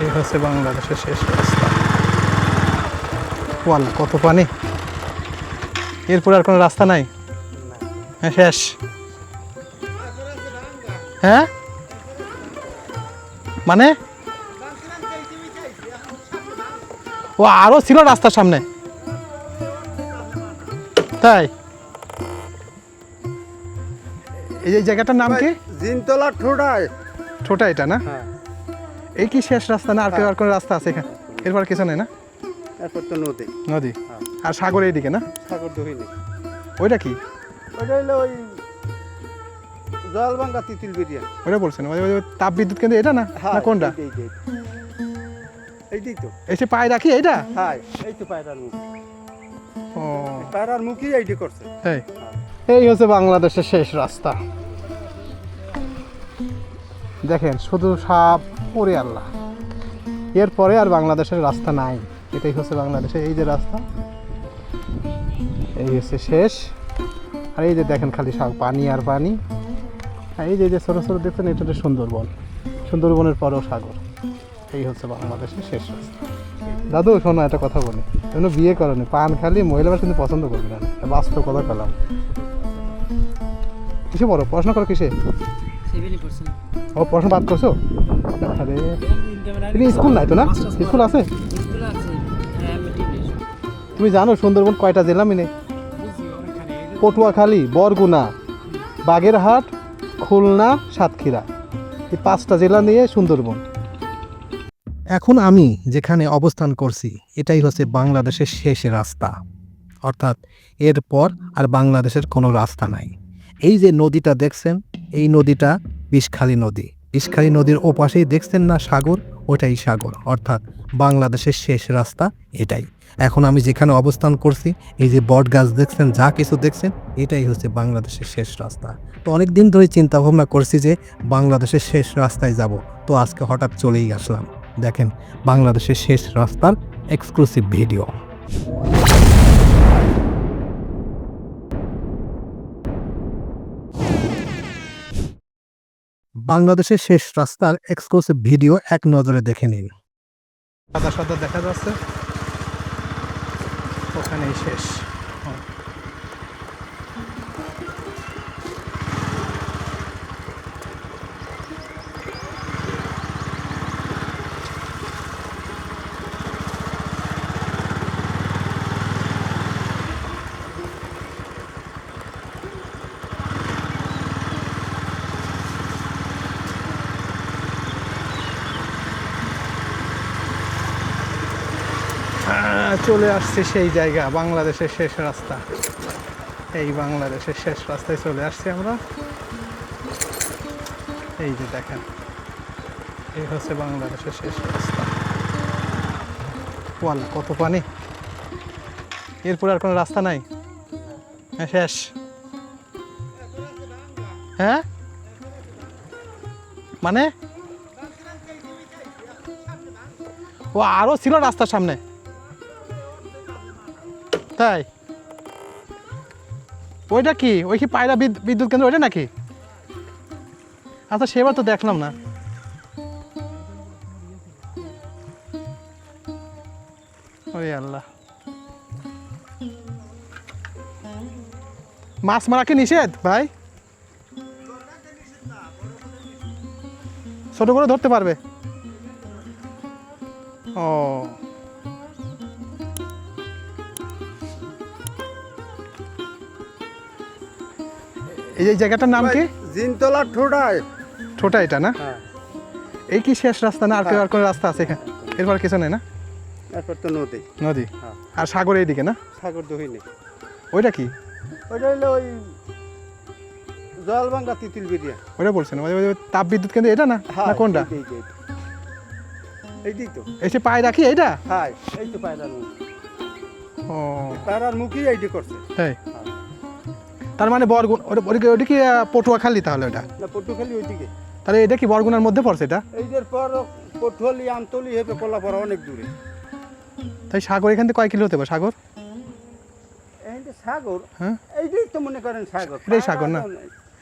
এই হচ্ছে বাংলাদেশের শেষ রাস্তা। ওয়াল কত পানি? এরপর আর কোনো রাস্তা নাই? হ্যাঁ শেষ। হ্যাঁ? মানে? ও আরও ছিল রাস্তার সামনে। তাই? এই যে জায়গাটার নাম কি? জিনতলা ঠোঁটায়। ছোটা এটা না? হ্যাঁ। এই কি শেষ রাস্তা না? আর আর কোনো রাস্তা আছে এখানে? এরপর কিছু নেই না? এরপর তো নদী। নদী। হ্যাঁ। আর সাগর এইদিকে না? সাগর দহিনী ওইটা কি? ওটা হইল ওই জলবাঙ্গা তিতুল বিরিয়া ওটা বলছেন ওই তাপ বিদ্যুৎ কেন্দ্র এটা না? হ্যাঁ না কোনটা? এইটাই, তো। এসে পায়ে রাখি এইটা? হ্যাঁ এই তো পায়রার মুখ। ও। পায়রার মুখই এইটি করছে। এই। এই হচ্ছে বাংলাদেশের শেষ রাস্তা। দেখেন শুধু সাপ পরে আল্লাহ। এরপরে আর বাংলাদেশের রাস্তা নাই। এটাই হচ্ছে বাংলাদেশের এই যে রাস্তা, এই হচ্ছে শেষ। আর এই যে দেখেন খালি সব পানি আর পানি। আর এই যে যে ছোটো ছোটো দেখছেন, এটা সুন্দরবন। সুন্দরবনের পরেও সাগর। এই হচ্ছে বাংলাদেশের শেষ রাস্তা। দাদু, শোনো, একটা কথা বলি। তুমি বিয়ে করনি পান খালি মহিলা মানুষ কিন্তু পছন্দ করবে না। বাস্তব কথা পেলাম কিসে বড় পড়াশোনা করো কিসে? ও, পড়াশোনা বাদ করছ? আরে তুমি স্কুল নাই তো না? স্কুল আছে? তুমি জানো সুন্দরবন কয়টা জেলা মিনে পটুয়াখালী, বরগুনা, বাগেরহাট, খুলনা, সাতক্ষীরা। এই পাঁচটা জেলা নিয়ে সুন্দরবন। এখন আমি যেখানে অবস্থান করছি, এটাই হচ্ছে বাংলাদেশের শেষ রাস্তা। অর্থাৎ এরপর আর বাংলাদেশের কোনো রাস্তা নাই। এই যে নদীটা দেখছেন, এই নদীটা বিষখালী নদী। বিষখালী নদীর ওপাশেই দেখছেন না সাগর? ওটাই সাগর। অর্থাৎ বাংলাদেশের শেষ রাস্তা এটাই। এখন আমি যেখানে অবস্থান করছি, এই যে বট গাছ দেখছেন, যা কিছু দেখছেন, এটাই হচ্ছে বাংলাদেশের শেষ রাস্তা। তো অনেক দিন ধরে চিন্তা ভাবনা করছি যে বাংলাদেশের শেষ রাস্তায় যাব। তো আজকে হঠাৎ চলেই আসলাম। দেখেন, বাংলাদেশের শেষ রাস্তার এক্সক্লুসিভ ভিডিও বাংলাদেশের শেষ রাস্তার এক্সক্লুসিভ ভিডিও এক নজরে দেখে নিন। সাদা সাদা দেখা যাচ্ছে। ওখানেই শেষ। চলে আসছে সেই জায়গা, বাংলাদেশের শেষ রাস্তা। এই বাংলাদেশের শেষ রাস্তায় চলে আসছি আমরা। এই যে দেখেন, এই হচ্ছে বাংলাদেশের শেষ রাস্তা। ওয়াল, কত পানি? এরপর আর কোনো রাস্তা নাই? হ্যাঁ শেষ। হ্যাঁ? মানে? ও, আরও ছিল রাস্তার সামনে। তাই? ওইটা কি? ওই কি পায়রা বিদ্যুৎ কেন্দ্র ওইটা নাকি? আচ্ছা সেবার তো দেখলাম না। ওই আল্লাহ। মাছ মারা কি নিষেধ, ভাই? ছোট করে ধরতে পারবে? ও। এই জায়গাটার নাম কি? জিনতলা ঠোঁটায় ছোটা এটা না? হ্যাঁ। এই কি শেষ রাস্তা না? আর কেউ আর কোনো রাস্তা আছে এখানে? এরপর কিছু নেই না? তো নদী। নদী। হ্যাঁ। আর সাগর এইদিকে না? সাগর ওইটা কি? ওটা হইল ওই জলবাঙ্গা তিতুল বিরিয়া ওইটা বলছেন ওই ওই তাপ বিদ্যুৎ কেন্দ্র এটা না? হ্যাঁ না কোনটা? এইটাই, তো। এসে পায়ে রাখি এইটা? হ্যাঁ এই তো পায়রার মুখ ও। পায়রার মুখই এইটি করছে। তাই? তার মানে বরগুন ওটা ওটা- কি পটুয়াখালী তাহলে ওটা? না পটুখালি ওইদিকে। তাহলে এটা কি বরগুনার মধ্যে পড়ছে এটা? এইটার পর পটুয়ালি আমতলি হেপে কলাপাড়া অনেক দূরে। তাই সাগর এখান থেকে কয় কিলো হতে পারে সাগর? সাগর? হ্যাঁ। এইটাই তো মনে করেন সাগর। এটাই সাগর না?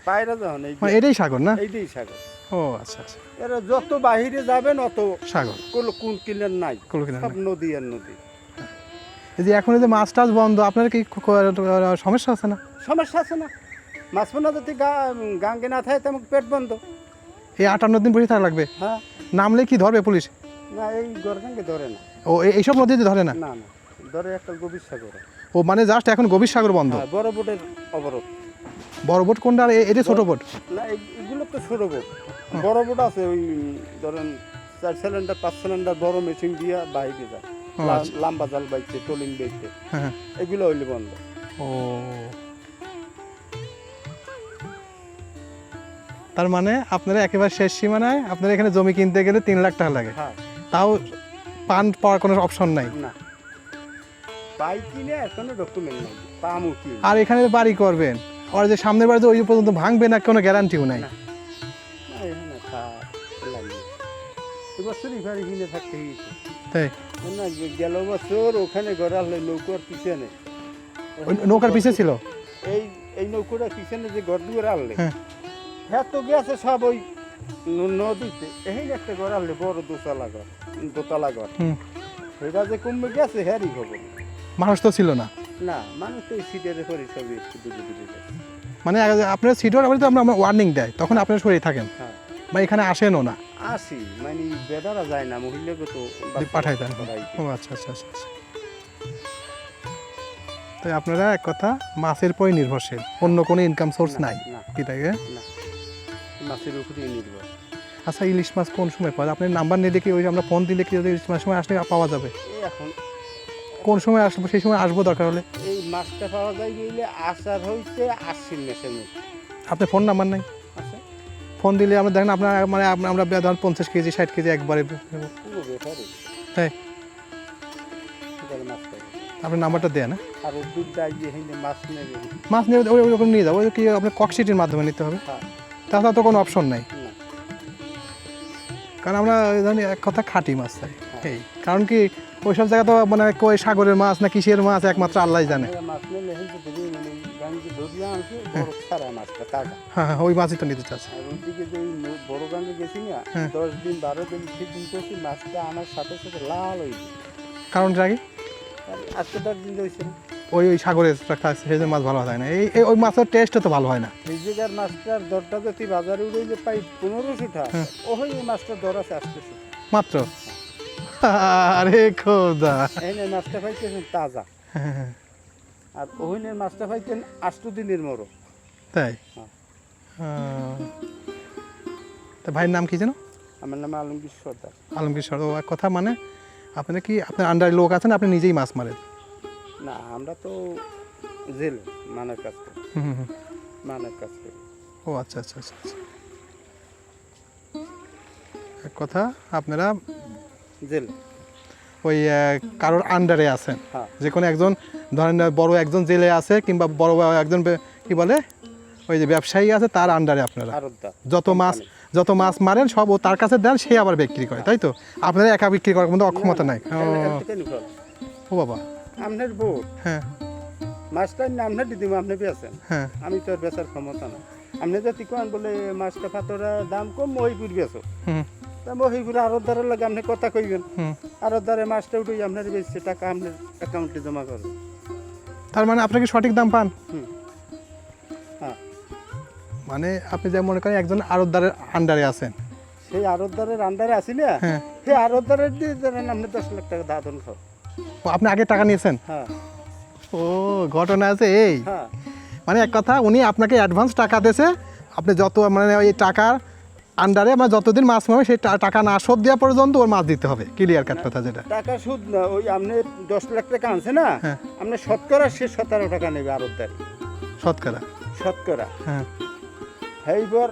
পায়রা যখন মানে এটাই সাগর না? এইটাই সাগর। ও আচ্ছা আচ্ছা। এরা যত বাহিরে যাবেন অত সাগর। কোনো কোন কিনার নাই। কোনো। নদী আর নদী। যে এখন যে মাছ টাছ বন্ধ আপনার কি সমস্যা আছে না? সমস্যা আছে না। মাছ পোনা যদি গাঙ্গে না থাকে তেমন পেট বন্ধ। এই আটান্ন দিন বসে থাকা লাগবে? হ্যাঁ। নামলে কি ধরবে পুলিশ? না এই গরগাঙ্গে ধরে না। ও এই- এইসব নদীতে ধরে না? না না। ধরে একটা গভীর সাগর। ও মানে জাস্ট এখন গভীর সাগর বন্ধ? হ্যাঁ বড় বোটের অবরোধ। বড় বোট কোনটা? আর এটা ছোট বোট? না এগুলো তো ছোট বোট। বড় বোট আছে ওই ধরেন চার সিলিন্ডার পাঁচ সিলিন্ডার বড় মেশিন দিয়ে বাইকে যায়। লাম্বা জাল বাইছে টলিং বাইছে। হ্যাঁ। এগুলো হইলে বন্ধ। ও। তার মানে আপনারা একেবারে শেষ সীমানায় আপনারা এখানে জমি কিনতে গেলে তিন লাখ টাকা লাগে। হ্যাঁ। তাও পান পাওয়ার কোনো অপশন নাই? আর এখানে বাড়ি করবেন আর যে সামনের বাড়িতে ওই পর্যন্ত ভাঙবে না কোনো গ্যারান্টিও নাই। তাই? না গেল বছর ওখানে গড়ালে নৌকার পিছনে। নৌকার পিছে ছিল? এই এই নৌকোটার পিছনে যে ঘর দুয়ার আনলে হ্যাঁ। তো গেছে সব ওই নদীতে। এই একটা ঘর আনলে বড় দোতলা ঘর দোতলা ঘর। সেটা যে কমবে গেছে হ্যারই খবর। মানুষ তো ছিল না? না মানুষ তো সিটের করে যায়। মানে আগে আপনার সিটোর তো আমরা ওয়ার্নিং দেয় তখন আপনার শরীরে থাকেন। হ্যাঁ। বা এখানে আসেনও না। আসি মানে বেটারা যায় না মহিলাকে তো পাঠাই দেন। ও আচ্ছা আচ্ছা আচ্ছা আচ্ছা। তাই আপনারা এক কথা মাছের পরে নির্ভরশীল অন্য কোনো ইনকাম সোর্স নাই। কি না মাছের উপরেই নির্ভর। আচ্ছা ইলিশ মাছ কোন সময় পাওয়া যায়? আপনার নাম্বার নিলে কি ওই আমরা ফোন দিলে কি ইলিশ মাছ সময় আসলে পাওয়া যাবে? এখন কোন সময় আসব সেই সময় আসব দরকার হলে? এই মাছটা পাওয়া যায় গেলে আসার হইতে আশ্বিন মাসের মধ্যে আপনার ফোন নাম্বার নাই? ফোন দিলে আমরা দেখেন আপনার মানে আমরা ধরেন পঞ্চাশ কেজি ষাট কেজি একবারে তাই? পাবে আপনার নাম্বারটা দেয় না আর ওই দুধ ডাই যে হিন্দে মাছ নিয়ে ওই ওরকম নিয়ে যাব ওই কি আপনার ককশিটের মাধ্যমে নিতে হবে? হ্যাঁ। তাছাড়া তো কোনো অপশন নাই। কারণ আমরা জানি এক কথা খাঁটি মাছ চাই এই কারণ কি ওইসব জায়গা তো মানে কই সাগরের মাছ না কিসের মাছ একমাত্র আল্লাহ জানে। আনছে বড় মাছটা তাজা হ্যাঁ হ্যাঁ, ওই মাছই তো নিতে চাচ্ছে। ওইদিকে যে বড় গাঙ্গে গেছি না হ্যাঁ। দশ দিন বারো দিন ফিটিং করছি মাছটা আনার সাথে সাথে লাল হয়ে যায় কারণ আজকে দশ দিন হয়েছে ওই ওই সাগরের রাখা সেই মাছ ভালো হয় না। এই ওই মাছের টেস্টও তো ভালো হয় না। এই জায়গার মাছটার দরটা যদি বাজারে উড়ে যে পাই পনেরোশো টাকা হ্যাঁ। ওই মাছটার দর আছে আসতেছে মাত্র? আরে খোদা। এই মাছটা পাইতেছেন তাজা। হ্যাঁ, আর ওহিনের মাছটা পাইতেন আষ্ট দিনের মরো তাই? হ্যাঁ। তা ভাইয়ের নাম কি যেন? আমার নাম আলমগীর সর্দার। আলমগীর সর ও এক কথা মানে আপনি কি আপনার আন্ডারে লোক আছেন আপনি নিজেই মাছ মারেন? না আমরা তো জেলে মানের কাজ করি। মানের কাজ করি ও আচ্ছা আচ্ছা আচ্ছা আচ্ছা। এক কথা আপনারা জেলে। ওই কারোর আন্ডারে আছেন। হ্যাঁ। যে কোনো একজন ধরেন বড় একজন জেলে আছে কিংবা বড় একজন কি বলে ওই যে ব্যবসায়ী আছে তার আন্ডারে আপনারা। যত মাছ যত মাছ মারেন সব ও তার কাছে দেন সে আবার বিক্রি করে তাই তো? আপনারা একা বিক্রি করার মতো অক্ষমতা নাই। ও, বাবা। আপনার বউ? হ্যাঁ। মাছটা না আপনার দিদি আপনি বেছেন হ্যাঁ। আমি তো বেচার ক্ষমতা না আপনি যদি কোন বলে মাছটা পাতরা দাম কম মহিপুর বেছো হুম। মহিপুর আরতদারের লাগে আপনি কথা কইবেন। আরতদারে মাছটা উঠে আপনার বেচছে টাকা আপনার অ্যাকাউন্টে জমা করবে তার মানে আপনার কি সঠিক দাম পান? হ্যাঁ। মানে আপনি যে মনে করেন একজন আড়তদারের আন্ডারে আছেন। সেই আরতদারের আন্ডারে আছি না? হ্যাঁ। সেই আরতদারের দিয়ে ধরেন আপনি দশ লাখ টাকা দাদন খাও আপনি আগে টাকা নিয়েছেন? হ্যাঁ। ও ঘটনা আছে এই। মানে এক কথা উনি আপনাকে অ্যাডভান্স টাকা দিয়েছে। আপনি যত মানে ওই টাকার আন্ডারে মানে যতদিন মাছ মারবে সেই টাকা না শোধ দেওয়া পর্যন্ত ওর মাছ দিতে হবে। ক্লিয়ার কাট কথা যেটা। টাকা সুদ না ওই আপনি দশ লাখ টাকা আনছে না হ্যাঁ। আপনি শতকরা সে সতেরো টাকা নেবে আরতদার শতকরা। শতকরা। হ্যাঁ। এইবার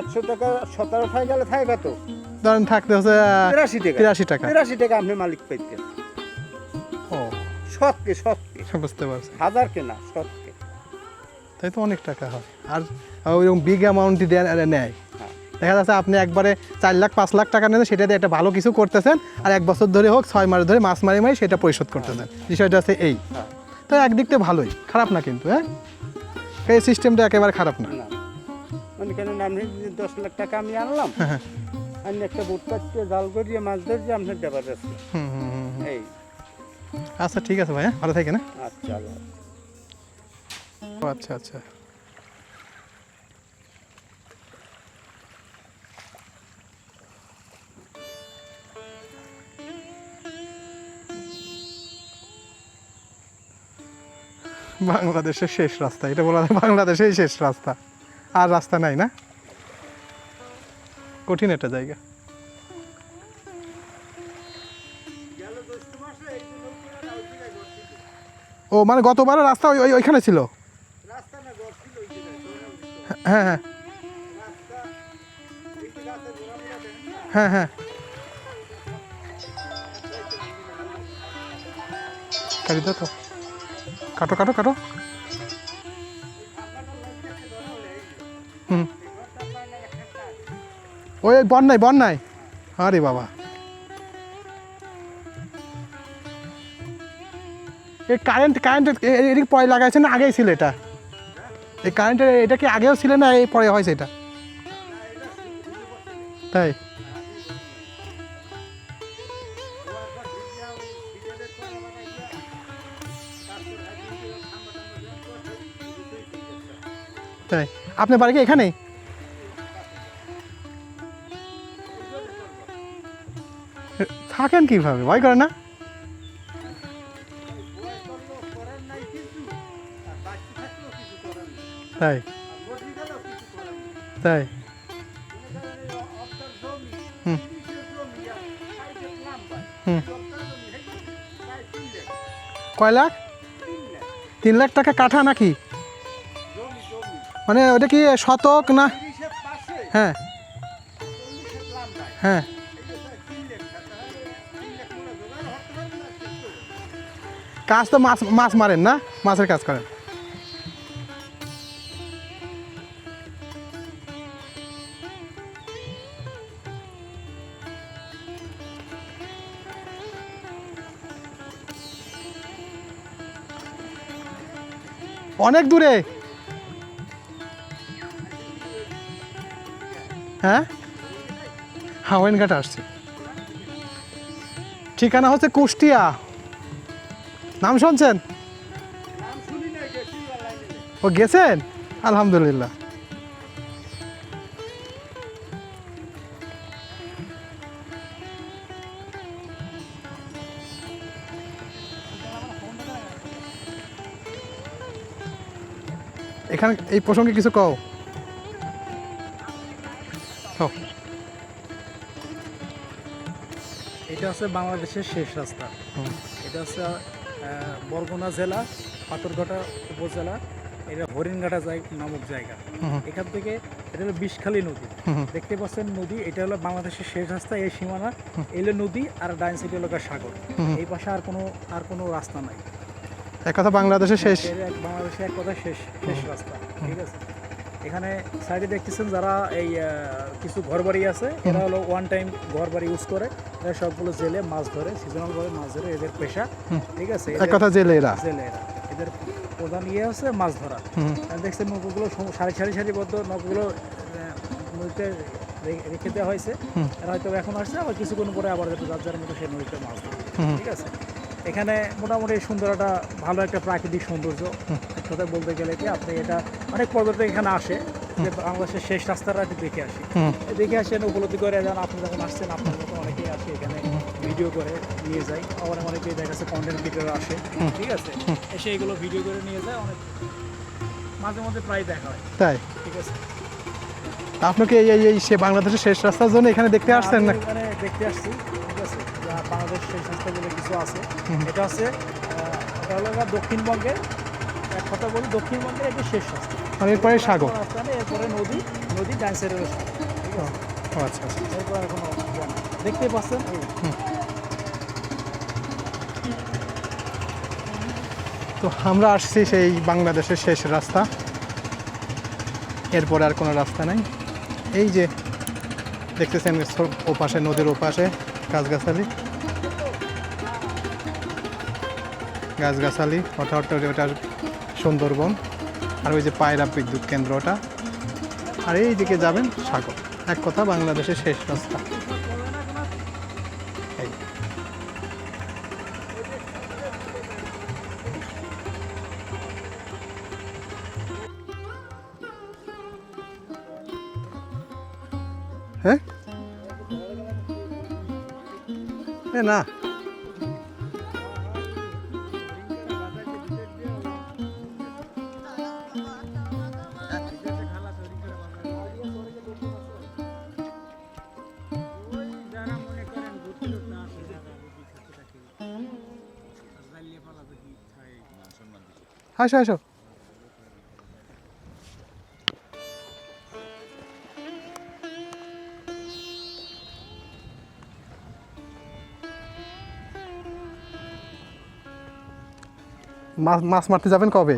একশো টাকা সতেরো টাকা গেলে থাকে কত ধরেন থাকতে হচ্ছে তিরাশি টাকা। তিরাশি টাকা। তিরাশি টাকা আপনি মালিক পাইতেন ও। শতকে শতকে বুঝতে পারছি। হাজার কেনা শতকে তাই তো অনেক টাকা হয়। আর ওইরকম বিগ অ্যামাউন্টই নেয়। হ্যাঁ। দেখা যাচ্ছে আপনি একবারে চার লাখ পাঁচ লাখ টাকা নেন সেটা দিয়ে একটা ভালো কিছু করতেছেন আর এক বছর ধরে হোক ছয় মাস ধরে মাছ মারি মারি সেটা পরিশোধ করতেছেন। বিষয়টা আছে এই। হ্যাঁ। তো একদিক থেকে ভালোই খারাপ না কিন্তু হ্যাঁ? এই সিস্টেমটা একেবারে খারাপ না। না। মানে কেন আপনি দশ লাখ টাকা আমি আনলাম হ্যাঁ, আমি একটা বুট কাটতে জাল করিয়ে মাছ ধরিয়ে আপনার ব্যাপার আছে। এই। আচ্ছা ঠিক আছে ভাইয়া ভালো থাকেন হ্যাঁ? আচ্ছা ও আচ্ছা আচ্ছা। বাংলাদেশের শেষ রাস্তা। এটা বলা বাংলাদেশেই শেষ রাস্তা। আর রাস্তা নাই না? কঠিন একটা জায়গা। ও মানে গতবারও রাস্তা ওই ওই- ওইখানে ছিল? হ্যাঁ হ্যাঁ? হ্যাঁ হ্যাঁ। কাটি তো। কাটো কাটো কাটো। হুম। ওই বন্যায় বন্যায়। আরে বাবা। এই কারেন্ট কারেন্ট এদিকে পরে লাগাইছে না? আগেই ছিল এটা। এই কারেন্টের এটা কি আগেও ছিল না? এই পরে হয়েছে এটা। তাই। তাই আপনার বাড়ি কি এখানেই থাকেন কীভাবে? ভয় করে না? তাই? তাই? হুম। হুম। কয় লাখ? তিন লাখ টাকা কাঠা নাকি? মানে ওটা কি শতক না? হ্যাঁ। হ্যাঁ। কাজ তো মাছ মাছ মারেন না? মাছের কাজ করেন। অনেক দূরে। হ্যাঁ? হাওয়াইনঘাট আসছি। ঠিকানা হচ্ছে কুষ্টিয়া। নাম শুনছেন? ও গেছেন? আলহামদুলিল্লাহ। এখানে এই প্রসঙ্গে কিছু কও। এটা হচ্ছে বাংলাদেশের শেষ রাস্তা। এটা হচ্ছে আহ, বরগুনা জেলা পাথরঘাটা উপজেলা এটা হরিণঘাটা নামক জায়গা। এখান থেকে এটা হলো বিষখালী নদী। দেখতে পাচ্ছেন নদী এটা হলো বাংলাদেশের শেষ রাস্তা এই সীমানা। এলো নদী আর ডাইন সাইডে হলো সাগর। এই পাশে আর কোনো আর কোনো রাস্তা নাই। এক কথা বাংলাদেশের শেষ। বাংলাদেশের এক কথা শেষ শেষ রাস্তা ঠিক আছে? এখানে সাইডে দেখতেছেন যারা এই কিছু ঘর বাড়ি আছে এরা হলো ওয়ান টাইম ঘর বাড়ি ইউজ করে। এরা সবগুলো জেলে মাছ ধরে সিজনাল ভাবে মাছ ধরে এদের পেশা। ঠিক আছে? এক কথা জেলে এরা। জেলে এরা। এদের প্রধান ইয়ে হচ্ছে মাছ ধরা। দেখছেন নৌকোগুলো সারি সারি সারিবদ্ধ নৌকোগুলো নদীতে রেখে দেওয়া হয়েছে। এরা হয়তো এখন আসছে আবার কিছুক্ষণ পরে আবার যার যার মতো সেই নদীতে মাছ ধরে ঠিক আছে? এখানে মোটামুটি সুন্দর একটা ভালো একটা প্রাকৃতিক সৌন্দর্য। কথায় বলতে গেলে কি আপনি এটা অনেক পর্যটক এখানে আসে যে বাংলাদেশের শেষ রাস্তাটা একটু দেখে আসি। দেখে আসেন উপলব্ধি করে যান আপনি যখন আসছেন আপনার মতো অনেকেই আসে এখানে ভিডিও করে নিয়ে যায়। আবার অনেকেই দেখা যাচ্ছে কন্টেন্ট ক্রিয়েটর আসে ঠিক আছে? এসে এগুলো ভিডিও করে নিয়ে যায় অনেক মাঝে মধ্যে প্রায় দেখা হয়। তাই? ঠিক আছে? আপনাকে এই এই- সে বাংলাদেশের শেষ রাস্তার জন্য এখানে দেখতে আসছেন না? দেখতে আসছি। আছে শেষ রাস্তা বলে কিছু আছে। এটা হচ্ছে আহ, এটা হলো গিয়ে দক্ষিণবঙ্গে এক কথা বলি দক্ষিণবঙ্গের এটি শেষ রাস্তা এরপরে সাগর। এরপরে নদী নদী ডান সাইডের সাগর ঠিক আছে? ও আচ্ছা আচ্ছা। এরপর কোনো ইয়ে পাচ্ছেন তো আমরা আসছি সেই বাংলাদেশের শেষ রাস্তা। এরপরে আর কোনো রাস্তা নাই। এই যে দেখতেছেন ওপাশে নদীর ওপাশে গাছগাছালি। গাছগাছালি অর্থাৎ ওটার সুন্দরবন, আর ওই যে পায়রা বিদ্যুৎ কেন্দ্রটা। আর এই দিকে যাবেন সাগর। এক কথা, বাংলাদেশের শেষ রাস্তা। হ্যাঁ? না। আসো আসো মাছ মাছ মারতে যাবেন কবে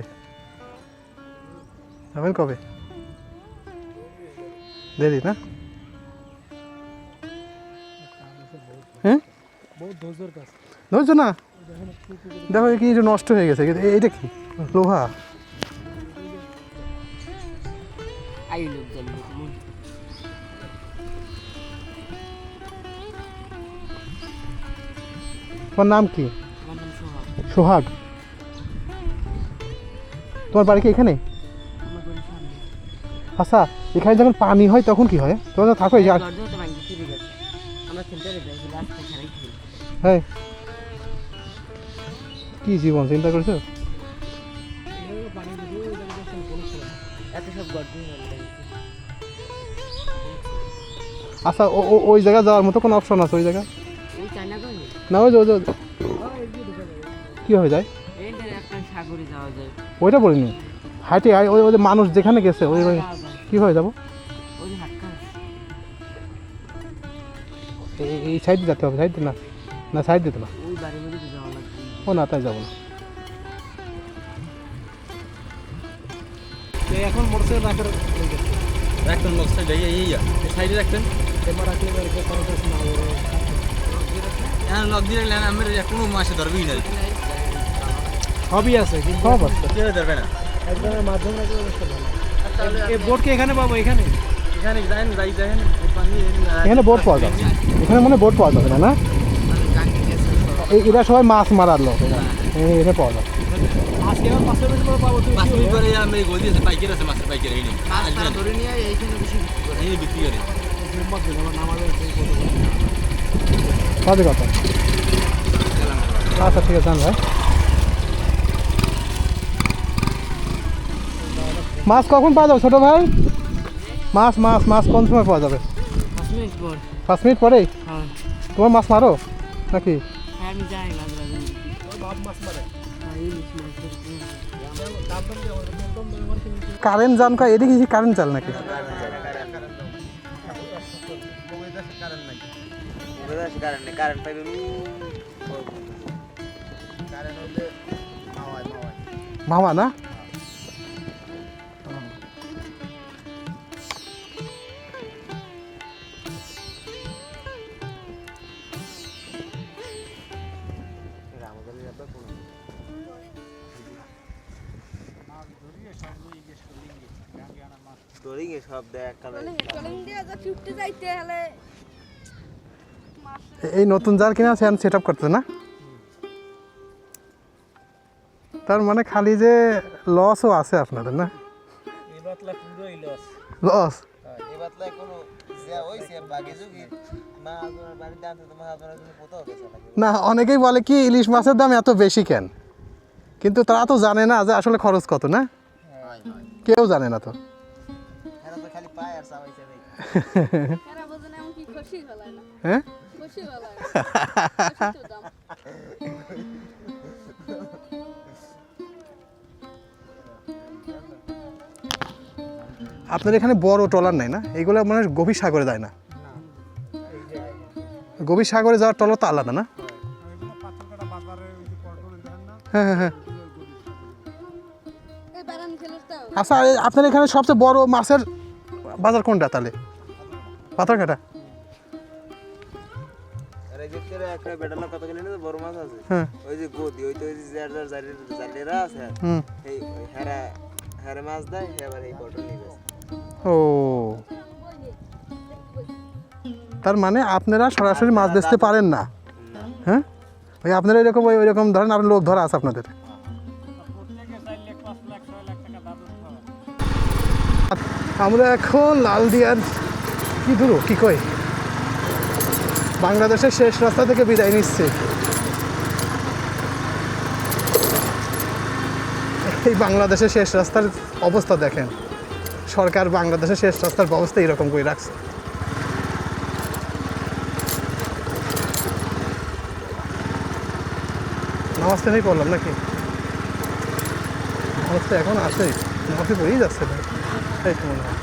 যাবেন কবে দেরি না হ্যাঁ ধরছো না দেখো কি নষ্ট হয়ে গেছে এটা কি লোহা? আই লোক জল তোমার নাম কি? সোহাগ। তোমার বাড়ি কি এখানে? আচ্ছা এখানে যখন পানি হয় তখন কি হয়? তোমরা তো থাকো এই যে আর- দরজা তো ভাঙি চুরি গেছে। আমরা খেলতে রেখে রাস্তা ছাড়াই খেলি হ্যাঁ। কি জীবন চিন্তা করছ? আচ্ছা ওই জায়গা যাওয়ার মতো কোনো অপশন আছে ওই জায়গা না ওই যে ওই যে কীভাবে যায়? এইটা একটা সাগরে যাওয়া যায়। ওইটা বলিনি। হাইটে ওই ওই যে মানুষ যেখানে গেছে ওই ওই হয়ে। যাব। এই- সাইড যেতে হবে সাইডে না না সাইড দিতে না। ওই বাড়ির মধ্যে যাওয়া লাগবে। ও না তাই যাব না। এখন মোটরসাইকেল রাখার রাখতেন সাইডে এই সাইডে রাখতেন কোনো হ্যাঁ কোনো মাসে ধরবেই না। সবই আছে কিন্তু সব আছে। কেউ ধরবে না। একজনের মাধ্যমে রাখলে অবশ্যই ভালো এই বোর্ড কি এখানে পাবো এখানে? এখানে যাই যাই যাই এখানে বোট পাওয়া যাবে। এখানে মনে হয় বোট পাওয়া যাবে না না? এই এরা সবাই মাছ মারার লোক এখানে পাওয়া যাবে। পাইকার আছে মাছের পাইকার বিক্রি করে। সাথে কথা। আচ্ছা ঠিক আছে ভাই। মাছ কখন পাওয়া যাবে ছোটো ভাই? মাছ মাছ মাছ কোন সময় পাওয়া যাবে? পাঁচ মিনিট পর তোমার মাছ মারো, নাকি? কারেন্ট জান কয়, এদিকে কারেন্ট চাল নাকি? কারেন্ট পাইবে কারেন্ট হলে মাওয়ায় মাওয়ায় মামা না? সব দেখ কালে কলিং দিয়ে যা ফিফটি যাইতে হলে এই নতুন জাল কিনা সেন সেট আপ করতে না? তার মানে খালি যে লসও আছে আপনাদের না? লস লস এবার তো কোনো যা হইছে বাকি যুগি মা আপনার বাড়িতে আনতে তো মা আপনার জন্য কোথাও গেছে নাকি? না অনেকেই বলে কি ইলিশ মাছের দাম এত বেশি কেন? কিন্তু তারা তো জানে না যে আসলে খরচ কত না? হয় হয়। কেউ জানে না তো। এরা তো খালি পায় আর চাওয়াইছে রে এরা বোঝে না এমন কি খুশি ফেলায় না। হ্যাঁ? আপনার এখানে বড় ট্রলার নাই না? এগুলো মানে গভীর সাগরে যায় না। গভীর সাগরে যাওয়ার ট্রলার তো আলাদা না? হ্যাঁ হ্যাঁ হ্যাঁ। আচ্ছা আপনার এখানে সবচেয়ে বড় মাছের বাজার কোনটা তাহলে? পাথরঘাটা? একটা বেডালা কত গেলে না বড় মাছ আছে। ওই যে গদি ওই তো ওই যে যার যার জালের জালেরা আছে। হুম। এই হেরা হেরা মাছ দেয় এবার এই পটল নিবে ও। তার মানে আপনারা সরাসরি মাছ বেচতে পারেন না? হ্যাঁ? ওই আপনারা এরকম ওই ওইরকম ধরেন আপনার লোক ধরা আছে আপনাদের। আমরা এখন লালদিয়ার কি দূর কি কই বাংলাদেশের শেষ রাস্তা থেকে বিদায় নিচ্ছে। এই বাংলাদেশের শেষ রাস্তার অবস্থা দেখেন। সরকার বাংলাদেশের শেষ রাস্তার ব্যবস্থা এরকম করে রাখছে। নামাজ তো নেই পড়লাম নাকি? নামাজ তো এখন আছে। নামাজে পড়েই যাচ্ছে ভাই। তাই তো মনে হয়।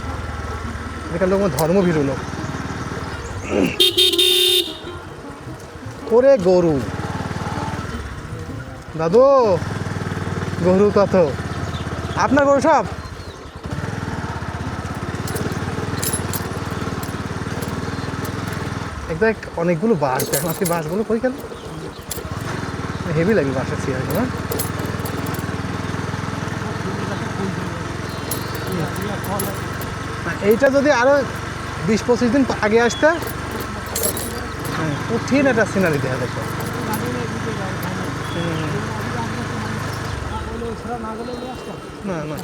এখানে লোক ধর্মভীরু লোক। ওরে গরু। দাদু, গরু কত? আপনার গরু সব? একদম অনেকগুলো বাস দেখেন আজকে বাসগুলো কই গেল হেভি লাগে বাসের চেয়ার, না? এইটা যদি আরও বিশ পঁচিশ দিন আগে আসতে কঠিন একটা সিনারি দেখা দেখো না না।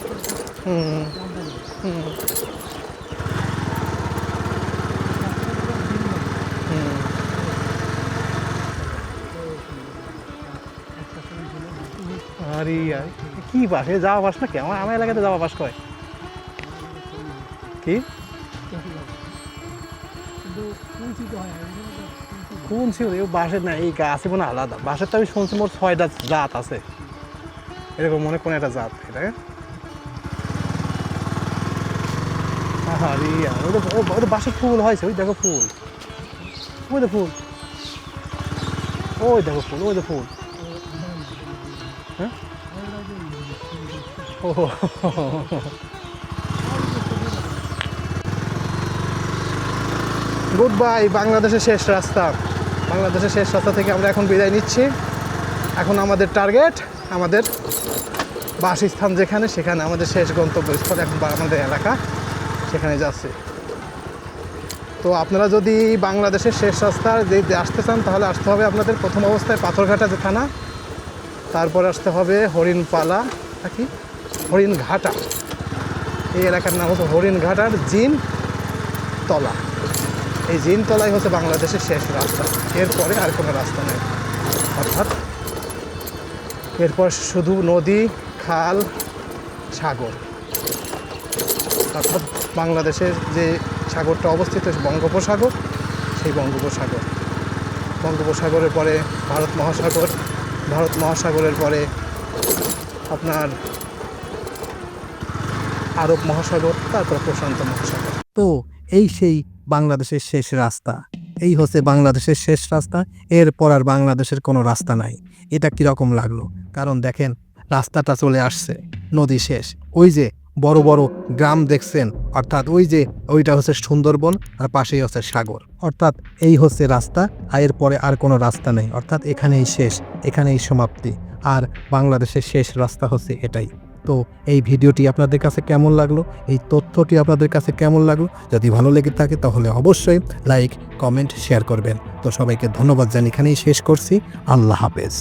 আরে আর, কি বাস? এ যাওয়া বাস নাকি আমার আমার এলাকাতে যাওয়া বাস কয়? কি? এই বাসের না, এই গাছে মনে হয় আলাদা। বাসের তো আমি শুনছি মোট ছয়টা জাত আছে। এরকম মনে কোন একটা জাত এটা ওটা ওটা বাসের ফুল হয়েছে, ওই দেখো ফুল। ওই দেখো ফুল। ওই দেখো ফুল, ওই দেখো ফুল। হ্যাঁ? ও গুড বাই, বাংলাদেশের শেষ রাস্তা। বাংলাদেশের শেষ রাস্তা থেকে আমরা এখন বিদায় নিচ্ছি। এখন আমাদের টার্গেট আমাদের বাসস্থান যেখানে, সেখানে আমাদের শেষ গন্তব্যস্থল এখন আমাদের এলাকা, সেখানে যাচ্ছে। তো আপনারা যদি বাংলাদেশের শেষ রাস্তার যে আসতে চান, তাহলে আসতে হবে আপনাদের প্রথম অবস্থায় পাথরঘাটা যে থানা তারপর আসতে হবে হরিণপালা নাকি হরিণঘাটা। এই এলাকার নাম হচ্ছে হরিণঘাটার জিন তলা। এই জিনতলাই হচ্ছে বাংলাদেশের শেষ রাস্তা। এরপরে আর কোনো রাস্তা নেই। অর্থাৎ এরপর শুধু নদী, খাল, সাগর। অর্থাৎ বাংলাদেশের যে সাগরটা অবস্থিত বঙ্গোপসাগর, সেই বঙ্গোপসাগর। বঙ্গোপসাগরের পরে ভারত মহাসাগর, ভারত মহাসাগরের পরে আপনার আরব মহাসাগর, তারপর প্রশান্ত মহাসাগর। তো এই সেই বাংলাদেশের শেষ রাস্তা। এই হচ্ছে বাংলাদেশের শেষ রাস্তা। এরপর আর বাংলাদেশের কোনো রাস্তা নাই। এটা কীরকম লাগল? কারণ দেখেন, রাস্তাটা চলে আসছে, নদী শেষ। ওই যে বড় বড় গ্রাম দেখছেন, অর্থাৎ ওই যে ওইটা হচ্ছে সুন্দরবন, আর পাশেই হচ্ছে সাগর। অর্থাৎ এই হচ্ছে রাস্তা, আর এরপরে আর কোনো রাস্তা নেই। অর্থাৎ এখানেই শেষ, এখানেই সমাপ্তি। আর বাংলাদেশের শেষ রাস্তা হচ্ছে এটাই। তো এই ভিডিওটি আপনাদের কাছে কেমন লাগল? এই তথ্যটি আপনাদের কাছে কেমন লাগল? যদি ভালো লেগে থাকে তাহলে অবশ্যই লাইক কমেন্ট শেয়ার করবেন। তো সবাইকে ধন্যবাদ জানি এখানেই শেষ করছি। আল্লাহ হাফেজ।